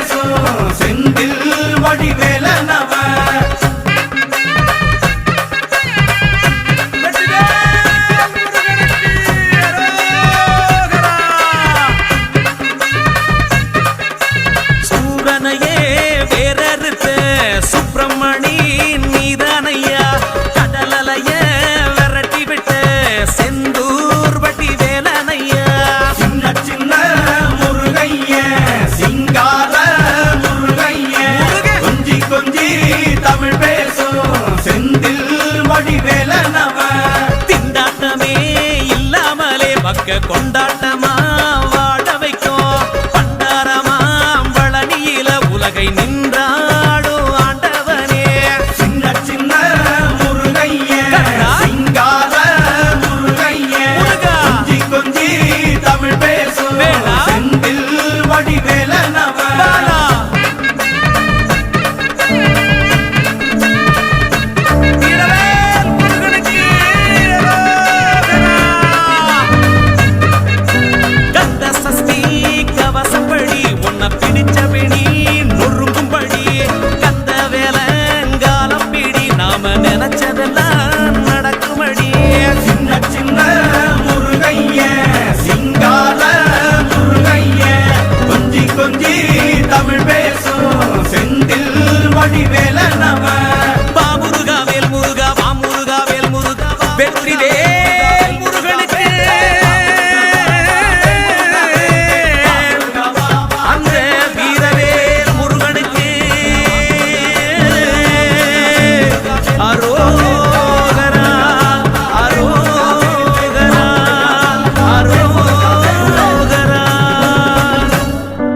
beso. que contar. வடிவேல